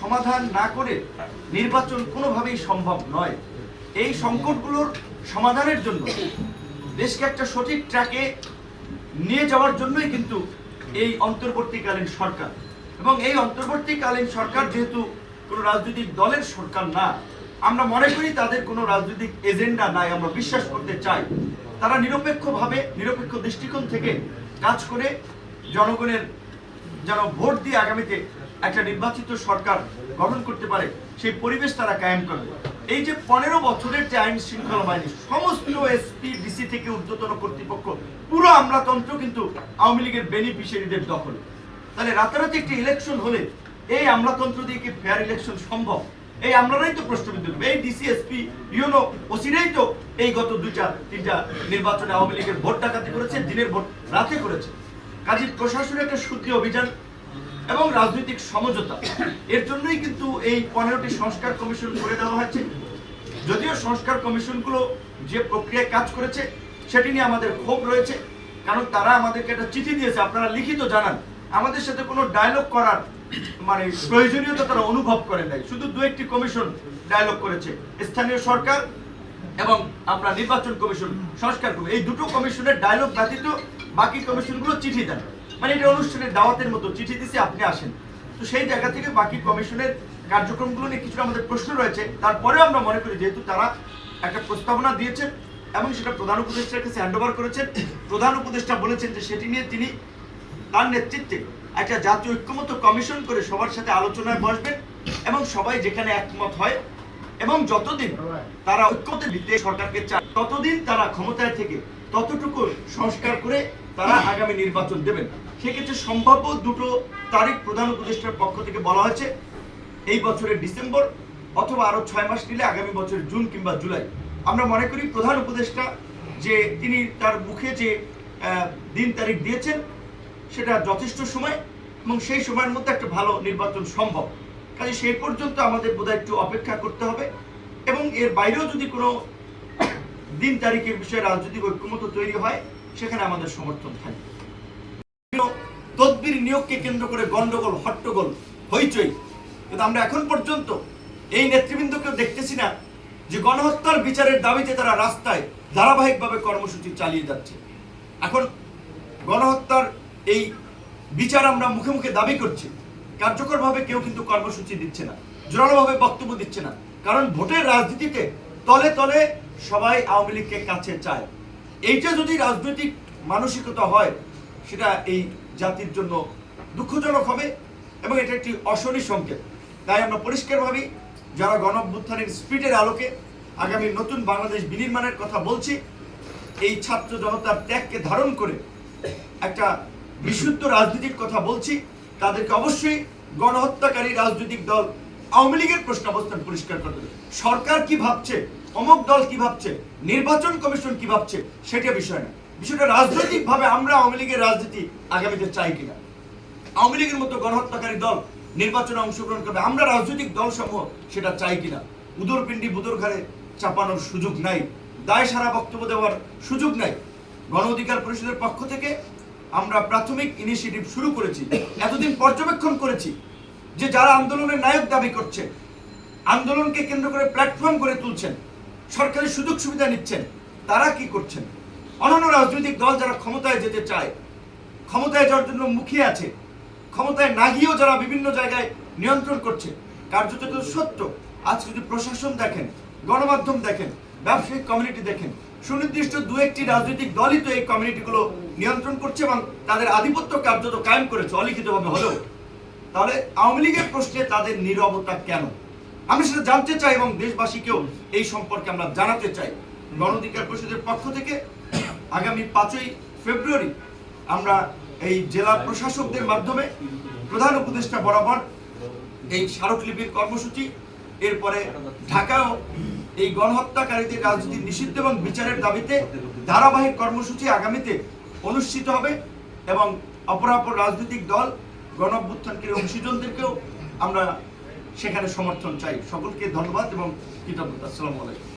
সমাধান না করে নির্বাচন কোনোভাবেই সম্ভব নয়। এই সংকটগুলোর সমাধানের জন্য দেশকে একটা সঠিক ট্র্যাকে নিয়ে যাওয়ার জন্যই কিন্তু এই অন্তর্বর্তীকালীন সরকার। এবং এই অন্তর্বর্তীকালীন সরকার যেহেতু কোনো রাজনৈতিক দলের সরকার না, আমরা মনে করি তাদের কোনো রাজনৈতিক এজেন্ডা নাই, আমরা বিশ্বাস করতে চাই। তারা নিরপেক্ষভাবে, নিরপেক্ষ দৃষ্টিকোণ থেকে কাজ করে জনগণের যেন ভোট দিয়ে আগামীতে একটা নির্বাচিত সরকার গঠন করতে পারে, সেই পরিবেশ তারা কায়েম করবে। এই যে পনেরো বছরের যে আইন শৃঙ্খলা বাহিনী, সমস্ত এসপি, ডিসি থেকে ঊর্ধ্বতন কর্তৃপক্ষ, পুরো আমলাতন্ত্র কিন্তু আওয়ামী লীগের বেনিফিশিয়ারিদের দখলে। তাহলে রাতারাতি একটি ইলেকশন হলে এই আমলাতন্ত্র দিয়ে কি ফেয়ার ইলেকশন সম্ভব? এই আমলারাই তো প্রশ্নবিদ্ধ। এই ডিসিএসপি ইউনো, ওসিরাই তো এই গত দুইটা তিনটা নির্বাচনে আওয়ামী লীগের ভোট ডাকাতি করেছে, দিনের ভোট রাতে করেছে। কাজী প্রশাসনের একটা শুদ্ধি অভিযান এবং রাজনৈতিক সমঝোতা। এর জন্যই কিন্তু এই পনেরোটি সংস্কার কমিশন করে দেওয়া হয়েছে। যদিও সংস্কার কমিশনগুলো যে প্রক্রিয়ায় কাজ করেছে, সেটি নিয়ে আমাদের ক্ষোভ রয়েছে, কারণ তারা আমাদেরকে একটা চিঠি দিয়েছে। আপনারা লিখিত জানান। আমাদের সাথে কোনো ডায়লগ করার মানে প্রয়োজনীয়তা তারা অনুভব করে নাই। শুধু দু একটি কমিশন ডায়লগ করেছে, স্থানীয় সরকার এবং আমরা নির্বাচন কমিশন সংস্কার এই দুটো কমিশনের ডায়লগ ব্যতীত বাকি কমিশনগুলো চিঠি দেন। মানে এটা অনুষ্ঠানের দাওয়াতের মতো চিঠি দিছে, আপনি আসেন। তো সেই জায়গা থেকে বাকি কমিশনের কার্যক্রমগুলো নিয়ে কিছুটা আমাদের প্রশ্ন রয়েছে। তারপরেও আমরা মনে করি, যেহেতু তারা একটা প্রস্তাবনা দিয়েছেন এবং সেটা প্রধান উপদেষ্টার কাছে হ্যান্ড করেছেন, প্রধান উপদেষ্টা বলেছেন যে সেটি নিয়ে তিনি তার নেতৃত্বে একটা জাতীয় ঐক্যমত কমিশন করে সবার সাথে আলোচনায় বসবেন এবং সবাই যেখানে একমত হয় এবং যতদিন তারা ঐক্যমতের ভিত্তিতে সরকারকে চায়, ততদিন তারা ক্ষমতায় থেকে ততটুকু সংস্কার করে তারা আগামী নির্বাচন দেবেন। সেক্ষেত্রে সম্ভাব্য দুটো তারিখ প্রধান উপদেষ্টার পক্ষ থেকে বলা হয়েছে, এই বছরের ডিসেম্বর অথবা আরও ছয় মাস নিলে আগামী বছর জুন কিংবা জুলাই। আমরা মনে করি প্রধান উপদেষ্টা যে তিনি তার মুখে যে দিন তারিখ দিয়েছেন, সেটা যথেষ্ট সময় এবং সেই সময়ের মধ্যে একটা ভালো নির্বাচন সম্ভব। কাজে সেই পর্যন্ত আমাদের বোধহয় একটু অপেক্ষা করতে হবে এবং এর বাইরেও যদি কোনো দিন তারিখের বিষয়ে রাজনৈতিক ঐক্যমত তৈরি হয় সেখানে আমাদের সমর্থন থাকবে তদবির নিয়োগকে কেন্দ্র করে গন্ডগোল, হট্টগোল হইচই। কিন্তু আমরা এখন পর্যন্ত এই নেতৃবৃন্দকেও দেখতেছি না যে গণহত্যার বিচারের দাবিতে তারা রাস্তায় ধারাবাহিকভাবে কর্মসূচি চালিয়ে যাচ্ছে। এখন গণহত্যার এই বিচার আমরা মুখে মুখে দাবি করছি। কার্যকরভাবে কেউ কিন্তু কর্মসূচি দিচ্ছে না, জোরালোভাবে বক্তব্য দিচ্ছে না। কারণ ভোটের রাজনীতিতে তলে তলে সবাই আওয়ামী লীগকে কাছে চায়। এইটা যদি রাজনৈতিক মানসিকতা হয়, সেটা এই জাতির জন্য দুঃখজনক হবে এবং এটা একটি অশনি সংকেত। তাই আমরা পরিষ্কারভাবেই যারা গণ অভ্যুত্থানের স্পিডের আলোকে আগামী নতুন বাংলাদেশ বিনির্মাণের কথা বলছি, এই ছাত্র জনতার ত্যাগকে ধারণ করে একটা বিশুদ্ধ রাজনীতির কথা বলছি, তাদেরকে অবশ্যই গণহত্যাকারী রাজনৈতিক দল আওয়ামী লীগের প্রশ্ন অবস্থান পরিষ্কার করতে সরকার কি ভাবছে? অমুক দল কি ভাবছে? নির্বাচন কমিশন কি ভাবছে? সেটা বিষয় না। বিষয়টা রাজনৈতিক ভাবে আমরা আওয়ামী লীগের রাজনীতি আগামীতে চাই কিনা? আওয়ামী লীগের মতো গণহত্যাকারী দল নির্বাচনে অংশগ্রহণ করবে, আমরা রাজনৈতিক দল সমূহ সেটা চাই কিনা? উদরপিণ্ডি বুদর ঘাড়ে চাপানোর সুযোগ নাই। দায় সারা বক্তব্য দেওয়ার সুযোগ নাই। গণ অধিকার পরিষদের পক্ষ থেকে আমরা প্রাথমিক ইনিশিয়েটিভ শুরু করেছি, এতদিন পর্যবেক্ষণ করেছি যে যারা আন্দোলনের নায়ক দাবি করছে, আন্দোলনকে কেন্দ্র করে প্ল্যাটফর্ম করে তুলছেন সরকারি সুযোগ সুবিধা নিচ্ছেন, তারা কি করছেন? অন্যান্য রাজনৈতিক দল যারা ক্ষমতায় যেতে চায়, ক্ষমতায় যাওয়ার জন্য মুখিয়ে আছে, ক্ষমতায় না গিয়েও যারা বিভিন্ন জায়গায় নিয়ন্ত্রণ করছে, কার্যত সত্য। আজ যদি প্রশাসন দেখেন, গণমাধ্যম দেখেন, ব্যবসায়িক কমিউনিটি দেখেন, সুনির্দিষ্ট দু একটি রাজনৈতিক দলই তো এই কমিউনিটিগুলো নিয়ন্ত্রণ করছে এবং তাদের আধিপত্য কার্যত কায়েম করেছে, অলিখিতভাবে হলেও। তাহলে আওয়ামী লীগের প্রশ্নে তাদের নিরবতা কেন? আমি সেটা জানতে চাই এবং দেশবাসীকেও এই সম্পর্কে আমরা জানাতে চাই। গণ অধিকার পরিষদের পক্ষ থেকে আগামী পাঁচই ফেব্রুয়ারি আমরা এই জেলা প্রশাসকদের মাধ্যমে প্রধান উপদেষ্টা বরাবর এই স্মারকলিপির কর্মসূচি, এরপরে ঢাকাও এই গণহত্যাকারীদের রাজনীতি নিষিদ্ধ এবং বিচারের দাবিতে ধারাবাহিক কর্মসূচি আগামীতে অনুষ্ঠিত হবে এবং অপরাপর রাজনৈতিক দল গণ অভ্যুত্থানকারী অংশীজনদেরকেও আমরা সেখানে সমর্থন চাই। সকলকে ধন্যবাদ এবং কৃতজ্ঞতা। আসসালামু আলাইকুম।